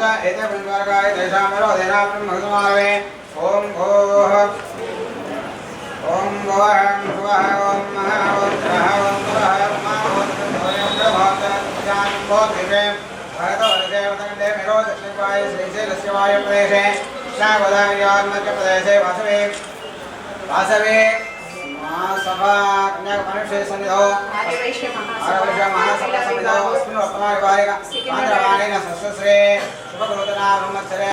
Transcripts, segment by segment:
च एते पुष्पवर्गाय तेषामरोधेनां ब्रह्मसमावे ॐ गोः ॐ गोः गोः ॐ महा ॐ ग्रह ॐ गुरः मा ॐ स्वयं भोगे भरतवर्गे मेरो दक्षिणपाय श्रीशैलस्य वायुप्रदेशे कृष्णागोदावरीयात्मकप्रदेशे वासवे वासवे महासभाज्ञमनुष्यसन्निधौ महासभा सन्निधौ अस्मिन् वर्तमानकाले मान्द्रवाणेन सस्वश्रे शुभकृतना ब्रह्मचर्ये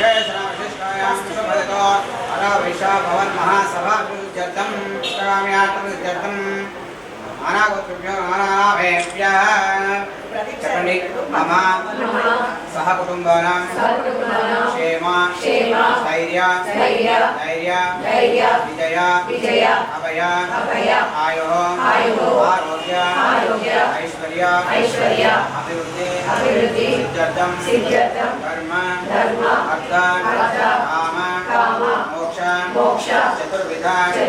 जयश्रामशिष्टायां शुभदतो अरावैशा भवन् महासभा చెప్పండి. మమ. సహ కుటుంబానాం. క్షేమ. ధైర్య. ధైర్య, విజయ. విజయ, అభయ. అభయ, ఆయో. ఆరోగ్య. ఐశ్వర్య. ఐశ్వర్య, అభివృద్ధి. అభివృద్ధి, ధర్మ. ధర్మ, అర్థ అర్థ, కామ.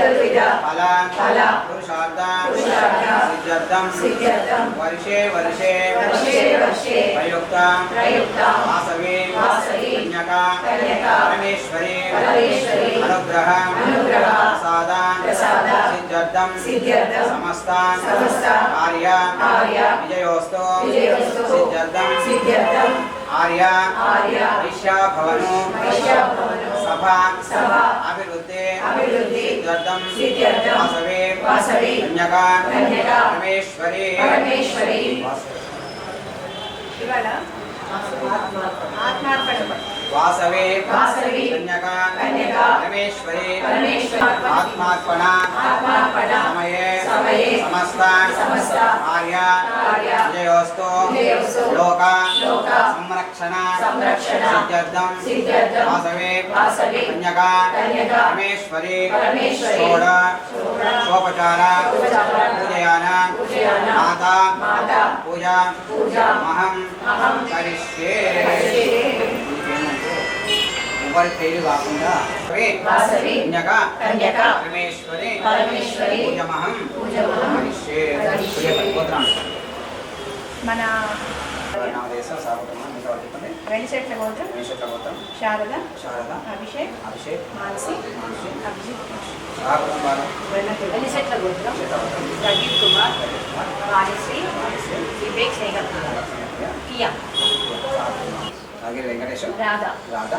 చతుర్విధ, ఫల పురుషార్థ సిద్ధ్యర్థం వర్షే వర్షే వర్షే వర్షే ప్రయుక్త ప్రయుక్త వాసవి వాసవి కన్యక కన్యక పరమేశ్వరి పరమేశ్వరి అనుగ్రహ అనుగ్రహ ప్రసాద ప్రసాద సిద్ధ్యర్థం సిద్ధ్యర్థం సమస్త సమస్త కార్య కార్య విజయోస్తు విజయోస్తు సిద్ధ్యర్థం సిద్ధ్యర్థం ఆర్య ఆర్య విశ్యాభవను వైశ్యాభవను సభ సభ అభివృద్ధి అభివృద్ధి సిద్ధ్యర్థం సిద్ధ్యర్థం వాసవి వాసవి కన్యక కన్యక పరమేశ్వరి పరమేశ్వరి ఇవాళ ఆత్మార్పణ వాసవే వాసవి కన్యకా కన్యకా పరమేశ్వరి పరమేశ్వరి ఆత్మార్పణ ఆత్మార్పణ సమయే సమయే సమస్త సమస్త కార్య కార్య విజయోస్తు విజయోస్తు లోక లోక సంరక్షణ సంరక్షణ సిద్ధ్యర్థం సిద్ధ్యర్థం వాసవే వాసవి కన్యకా కన్యకా పరమేశ్వరి పరమేశ్వరి షోడ షోడ సోపచార ఉపచార పూజయాన పూజయాన మాతా మాతా పూజ పూజ అహం ఎవరి పేరు కాకుండా కన్యక కన్యక పరమేశ్వరి పరమేశ్వరి పూజమహం పూజమహం కరిష్యే కరిష్యే. గోత్రం మన శారద శారద అభిషేక్ అభిషేక్ మానసి మానసి అభిజిత్ నక్షత్ర గోత్రం ప్రదీప్ కుమార్ వాణిశ్రీ వివేక్ అలాగే వెంకటేశ్వర రాధా. రాధా.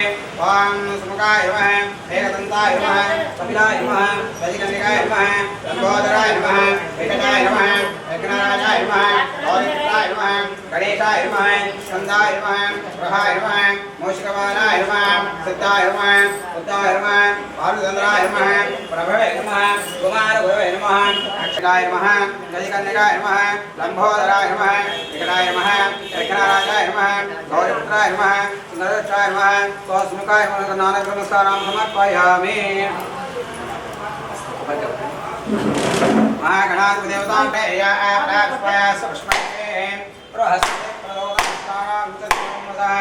ఓం సుముఖాయ నమః ఏకదంతాయ నమః కపిలాయ నమః రజకన్నికాయ నమః లంబోదరాయ నమః వెంకటాయ నమః విఘ్నరాజాయ నమః గౌరీపుత్రాయ నమః గణేశాయ నమః స్కందాయ నమః గ్రహాయ నమః మూషికవానాయ నమః సిద్ధాయ నమః బుద్ధాయ నమః పార్వచంద్రాయ నమః ప్రభవే నమః కుమార గురవే నమః అక్షరాయ నమః గజకన్నికాయ నమః లంబోదరాయ నమః వికటాయ నమః విఘ్నరాజాయ నమః గౌరీపుత్రాయ నమః సుందరక్షాయ నమః స్వస్ముఖాయ నమః నానక నమస్కారం సమర్పయామి महागणाधिपदेवतां प्रेय प्रास्पय सृष्मये बृहस्पति प्रदोदनस्तानां च सोमसः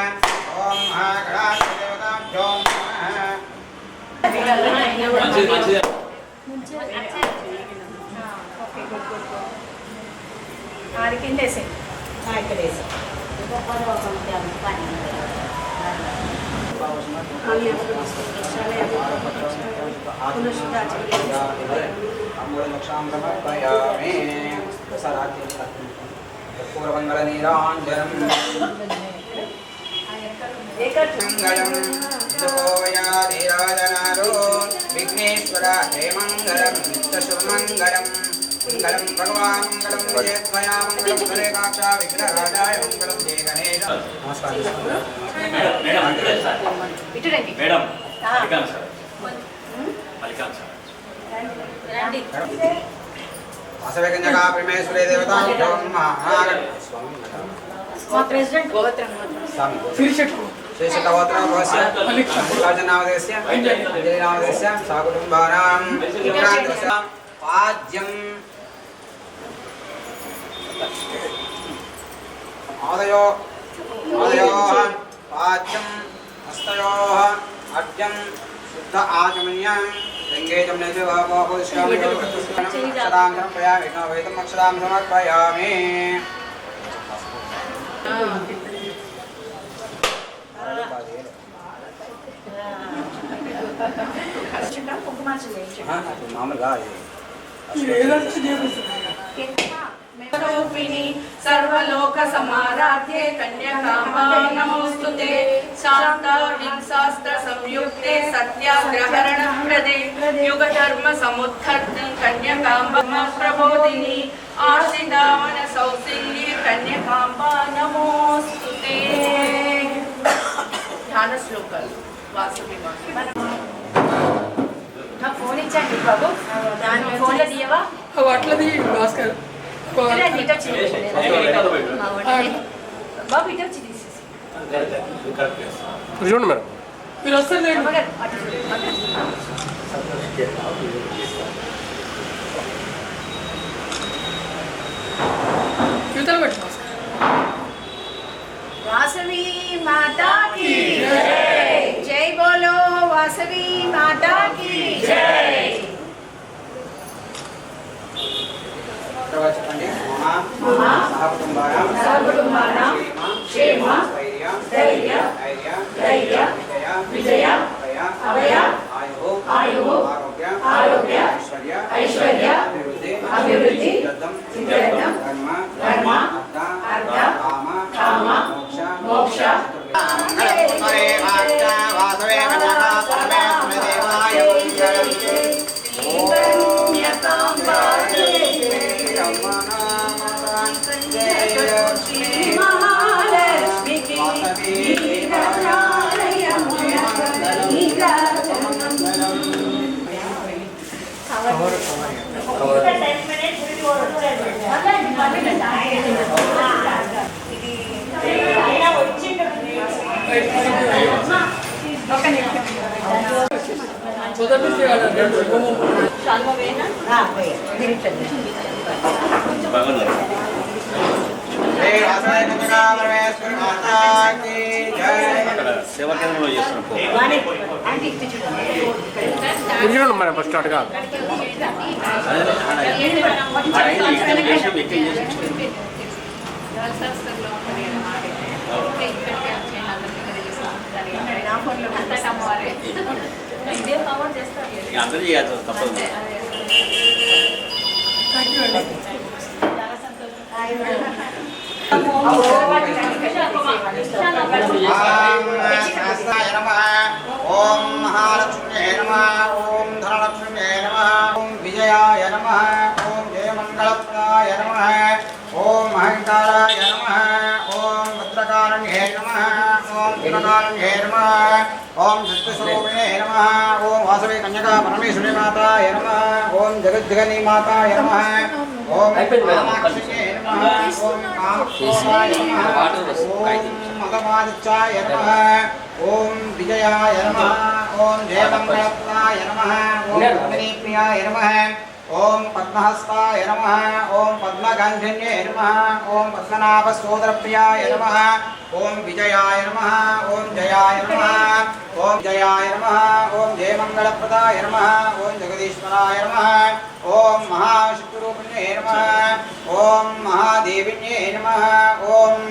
ॐ महागणाधिपदेवताभ्यो नमः మంచిది మంచిది अंगुलक्षाङ्गमर्पयामि पूर्वमङ्गलनीराञ्जनम् विघ्नेश्वरा हे मङ्गलं नित्यशुभमङ्गलम् మంగళం హే మంగళం మంగళం భగవాన్ మంగళం సురేకాక్ష విఘ్నరాజాయ మంగళం జయ గణేశ మేడం మల్లికాన్ సార్. మల్లికాన్ సార్. దేవతా మా ప్రెసిడెంట్ సకుటుంబానాం పాద్యం. ఆదయో ఆదయోః పాద్యం హస్తయోః అర్ఘ్యం శుద్ధ ఆచమన్యం లింగేజం నేజవాపోష్యామి అక్షరాం సమర్పయామి వేదం అక్షరాం సమర్పయామి కుంకుమార్చన చేయించండి మామూలుగా రూపిణి సర్వలోక సమారాధ్యే కన్యకాంబా నమోస్తుతే శాంత హింసాస్త్ర సంయుక్తే సత్యాగ్రహరణ ప్రదే. యుగ ధర్మ సముద్ధర్తి కన్యకాంబ ప్రబోధిని ఆశిదావన సౌసింగి కన్యకాంబా నమోస్తుతే ధ్యాన శ్లోకాలు. నా ఫోన్ ఇచ్చండి బాబు. దాని ఫోన్లో తీయవా అట్లది భాస్కర్. బాబు ఇటు వచ్చి తీసేసి మీరు వస్తారు యువతలు వాసవి మాతా కి జై బోలో వాసవి మాతా కి జై తర్వాత చెప్పండి. మమ సహకుటుంబానాం క్షేమ ధైర్య ధైర్య విజయ అభయ అభయ ఆయు ఆయుః సేవా కేంద్రంలో చేస్తున్నాం మరి ఫస్ట్ స్టార్ట్ కాదు నా ఫోన్లో అందరూ చేయాల్సి తప్పదు సహస్రాయ నమః ఓం మహాలక్ష్మ్యే నమః ఓం ధనలక్ష్మ్యే నమః ఓం విజయాయ నమః ఓం జయమంగళప్రదాయ నమః ఓం మహంకారాయ నమః ఓం భద్రకారణ్యే నమః ఓం గుణకారణ్యే నమః ఓం శక్తిస్వరూపిణే నమః ఓం వాసవి కన్యకా పరమేశ్వరి మాతాయ నమః ఓం జగద్జగనీ మాతాయ నమః ఓం కామాక్షియే నమః ఓం కామక్రోధాయ నమః ఓం మదమాదిత్యాయ నమః ఓం విజయాయ నమః ఓం జయమంగళప్రదాయ నమః ఓం పద్మినీప్రియాయ నమః ఓం పద్మహస్తాయ నమ ఓం పద్మగంధిన్యే నమ ఓం పద్మనాభసోదరప్రియాయ నమ ఓం విజయాయ నమ ఓం జయాయ నమ ఓం జయాయ నమ ఓం జయమంగళప్రదాయ నమ ఓం జగదీశ్వరాయ నమ ఓం మహాశక్తిరూపిణ్యే నమ ఓం మహాదేవిణ్యే నమ ఓం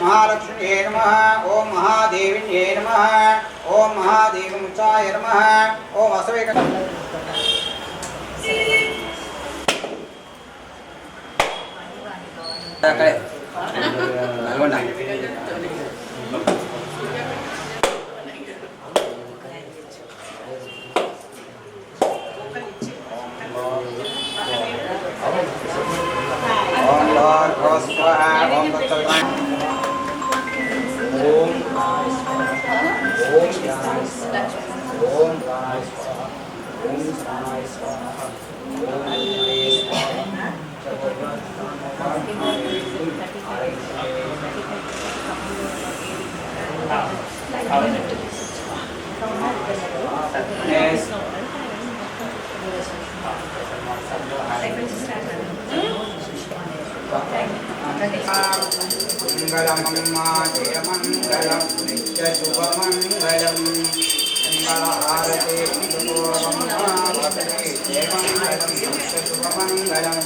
మహాలక్ష్మ్యే నమ ఓం మహాదేవిణ్యే నమ ఓం మహాదేవిముచాయ నమ ఓం అసవేక వసవే ఓం Yes. మంగళమమ్మా జయమంగళం నిత్యశుభమంగళం మంగళహారతే జయమంగళం నిత్యశుభమంగళం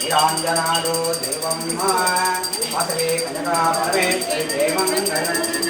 నిరాంజనాదో దేవమ్మ వాసవే కనకా పరమేశ్వరి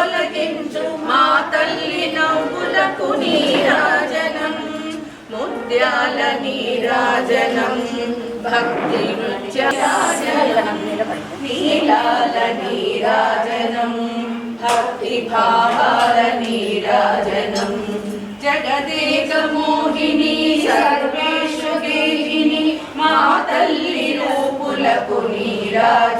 తాళాల మా తల్లి నవ్వులకు నీరాజనం ముత్యాల నీరాజనం భక్తి నృత్యరాజనం నీలాల నీరాజనం భక్తి భావాల నీరాజనం. జగదేక మోహిని సర్వేషు దేహిని మా తల్లి రూపులకు నీరాజనం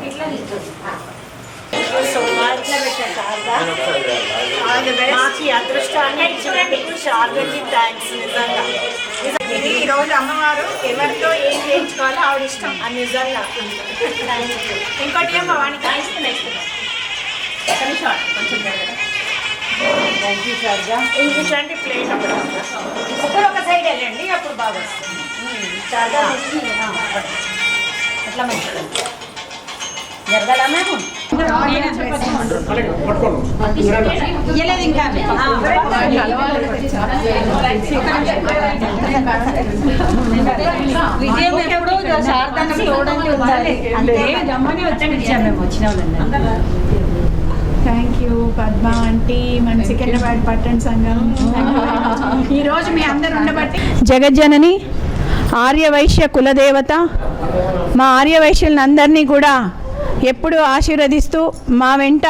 કેટલા લીધો હા સો એટલા બેઠા ચાર మాకు ఈ అదృష్టాన్ని ఇచ్చినందుకు శారదకి థ్యాంక్స్ నిజంగా. ఇది ఈ రోజు అమ్మవారు ఎవరితో ఏం చేయించుకోవాలో ఆవిడ ఇష్టం. అది నిజంగా. ఇంకోటి ఏమో వాడిని కాయిస్తున్నా ఇస్తున్నా కొంచెం ఇంకొంచండి ప్లేట్ అప్పుడు ఒకరు ఒక సైడ్ వెళ్ళండి అప్పుడు బాగా వస్తుంది. చాలా అట్లా మంచిది? విజయం ఎప్పుడు ఉండాలి. మేము వచ్చిన థ్యాంక్ యూ పద్మ ఆంటీ మన సికింద్రాబాద్ పట్టణ సంఘం. ఈ రోజు మీ అందరు ఉండబట్టి జగజ్జనని ఆర్యవైశ్య కులదేవత మా ఆర్యవైశ్యులను అందరినీ కూడా ఎప్పుడూ ఆశీర్వదిస్తూ మా వెంట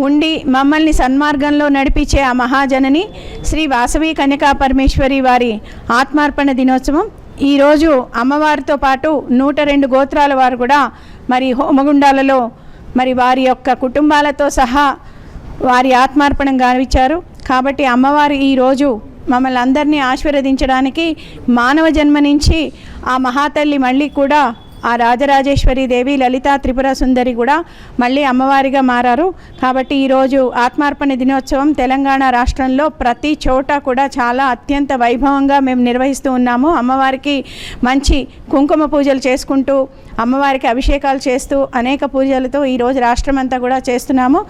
ఉండి మమ్మల్ని సన్మార్గంలో నడిపించే ఆ మహాజనని శ్రీ వాసవి కన్యకా పరమేశ్వరి వారి ఆత్మార్పణ దినోత్సవం. ఈరోజు అమ్మవారితో పాటు నూట రెండు గోత్రాల వారు కూడా మరి హోమగుండాలలో మరి వారి యొక్క కుటుంబాలతో సహా వారి ఆత్మార్పణం గావించారు. కాబట్టి అమ్మవారు ఈరోజు మమ్మల్ని అందరినీ ఆశీర్వదించడానికి మానవ జన్మ నుంచి ఆ మహాతల్లి మళ్ళీ కూడా ఆ రాజరాజేశ్వరి దేవి లలితా త్రిపుర సుందరి కూడా మళ్ళీ అమ్మవారిగా మారారు. కాబట్టి ఈరోజు ఆత్మార్పణ దినోత్సవం తెలంగాణ రాష్ట్రంలో ప్రతి చోట కూడా చాలా అత్యంత వైభవంగా మేము నిర్వహిస్తూ ఉన్నాము. అమ్మవారికి మంచి కుంకుమ పూజలు చేసుకుంటూ అమ్మవారికి అభిషేకాలు చేస్తూ అనేక పూజలతో ఈరోజు రాష్ట్రం అంతా కూడా చేస్తున్నాము.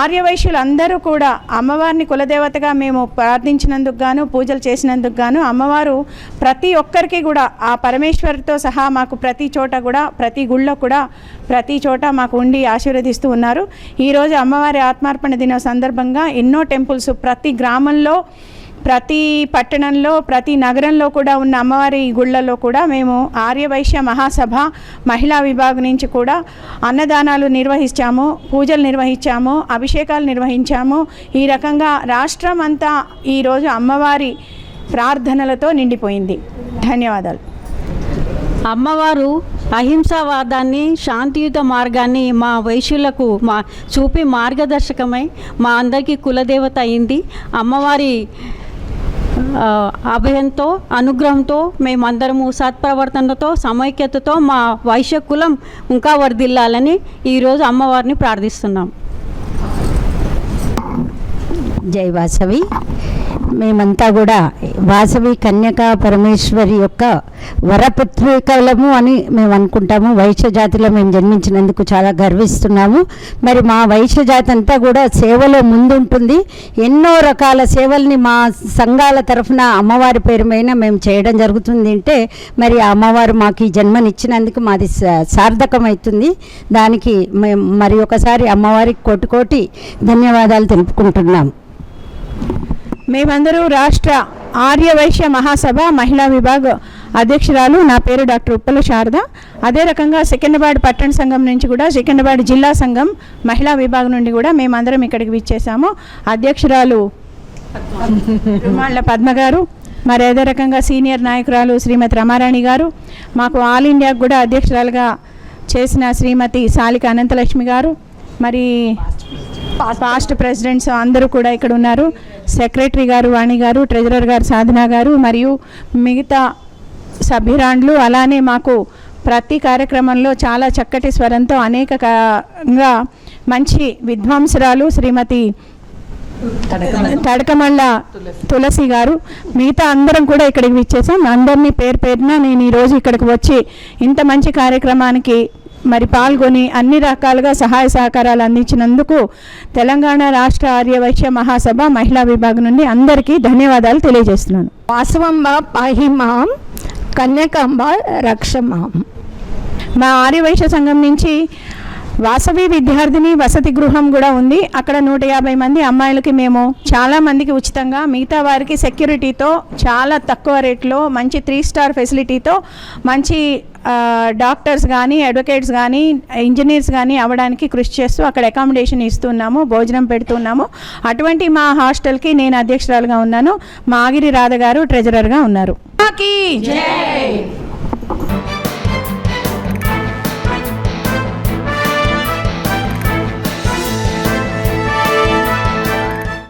ఆర్యవైశ్యులు అందరూ కూడా అమ్మవారిని కులదేవతగా మేము ప్రార్థించినందుకు గాను పూజలు చేసినందుకు గాను అమ్మవారు ప్రతి ఒక్కరికి కూడా ఆ పరమేశ్వరితో సహా మాకు ప్రతి చోట కూడా ప్రతి గుళ్ళో కూడా ప్రతి చోట మాకు ఉండి ఆశీర్వదిస్తూ ఉన్నారు. ఈరోజు అమ్మవారి ఆత్మార్పణ దినం సందర్భంగా ఎన్నో టెంపుల్స్ ప్రతి గ్రామంలో ప్రతి పట్టణంలో ప్రతి నగరంలో కూడా ఉన్న అమ్మవారి గుళ్ళల్లో కూడా మేము ఆర్యవైశ్య మహాసభ మహిళా విభాగం నుంచి కూడా అన్నదానాలు నిర్వహించాము పూజలు నిర్వహించాము అభిషేకాలు నిర్వహించాము. ఈ రకంగా రాష్ట్రం అంతా ఈరోజు అమ్మవారి ప్రార్థనలతో నిండిపోయింది. ధన్యవాదాలు. అమ్మవారు అహింసావాదాన్ని శాంతియుత మార్గాన్ని మా వైశ్యులకు మా చూపి మార్గదర్శకమై మా అందరికీ కులదేవత అయింది. అమ్మవారి అభయంతో అనుగ్రహంతో మేమందరము సత్ప్రవర్తనతో సమైక్యతతో మా వైశ్య కులం ఇంకా వర్ధిల్లాలని ఈరోజు అమ్మవారిని ప్రార్థిస్తున్నాం. జై వాసవి. మేమంతా కూడా వాసవి కన్యకా పరమేశ్వరి యొక్క వరపుత్రికలము అని మేము అనుకుంటాము. వైశ్య జాతిలో మేము జన్మించినందుకు చాలా గర్విస్తున్నాము. మరి మా వైశ్య జాతి అంతా కూడా సేవలో ముందుంటుంది. ఎన్నో రకాల సేవల్ని మా సంఘాల తరఫున అమ్మవారి పేరు మీద మేము చేయడం జరుగుతుంది అంటే మరి ఆ అమ్మవారు మాకు ఈ జన్మనిచ్చినందుకు మాది సార్థకమవుతుంది. దానికి మేము మరి ఒకసారి అమ్మవారికి కోటి కోటి ధన్యవాదాలు తెలుపుకుంటున్నాం. మేమందరూ రాష్ట్ర ఆర్యవైశ్య మహాసభ మహిళా విభాగ్ అధ్యక్షురాలు. నా పేరు డాక్టర్ ఉప్పల శారద. అదే రకంగా సికింద్రాబాద్ పట్టణ సంఘం నుంచి కూడా సికింద్రాబాద్ జిల్లా సంఘం మహిళా విభాగం నుండి కూడా మేమందరం ఇక్కడికి విచ్చేసాము అధ్యక్షురాలు రుమాళ్ళ పద్మ గారు మరి అదే రకంగా సీనియర్ నాయకురాలు శ్రీమతి రమారాణి గారు మాకు ఆల్ ఇండియాకు కూడా అధ్యక్షురాలుగా చేసిన శ్రీమతి సాలిక అనంతలక్ష్మి గారు మరి పాస్ట్ ప్రెసిడెంట్స్ అందరూ కూడా ఇక్కడ ఉన్నారు. సెక్రటరీ గారు వాణి గారు ట్రెజరర్ గారు సాధన గారు మరియు మిగతా సభ్యురాండ్లు. అలానే మాకు ప్రతి కార్యక్రమంలో చాలా చక్కటి స్వరంతో అనేకంగా మంచి విద్వాంసురాలు శ్రీమతి తడకమళ్ళ తులసి గారు. మిగతా అందరం కూడా ఇక్కడికి విచ్చేసాం అందరినీ పేరు పేరున నేను ఈరోజు ఇక్కడికి వచ్చి ఇంత మంచి కార్యక్రమానికి మరి పాల్గొని అన్ని రకాలుగా సహాయ సహకారాలు అందించినందుకు తెలంగాణ రాష్ట్ర ఆర్యవైశ్య మహాసభ మహిళా విభాగం నుండి అందరికీ ధన్యవాదాలు తెలియజేస్తున్నాను. వాసవంబ పాహి మాం కన్యకాంబ రక్షమాం. మా ఆర్యవైశ్య సంఘం నుంచి వాసవి విద్యార్థిని వసతి గృహం కూడా ఉంది. అక్కడ నూట యాభై మంది అమ్మాయిలకి మేము చాలా మందికి ఉచితంగా మిగతా వారికి సెక్యూరిటీతో చాలా తక్కువ రేట్లో మంచి త్రీ స్టార్ ఫెసిలిటీతో మంచి డాక్టర్స్ కానీ అడ్వకేట్స్ కానీ ఇంజనీర్స్ కానీ అవ్వడానికి కృషి చేస్తూ అక్కడ అకామిడేషన్ ఇస్తున్నాము భోజనం పెడుతున్నాము. అటువంటి మా హాస్టల్కి నేను అధ్యక్షురాలుగా ఉన్నాను. మా ఆగిరి రాధ గారు ట్రెజరర్గా ఉన్నారు జై!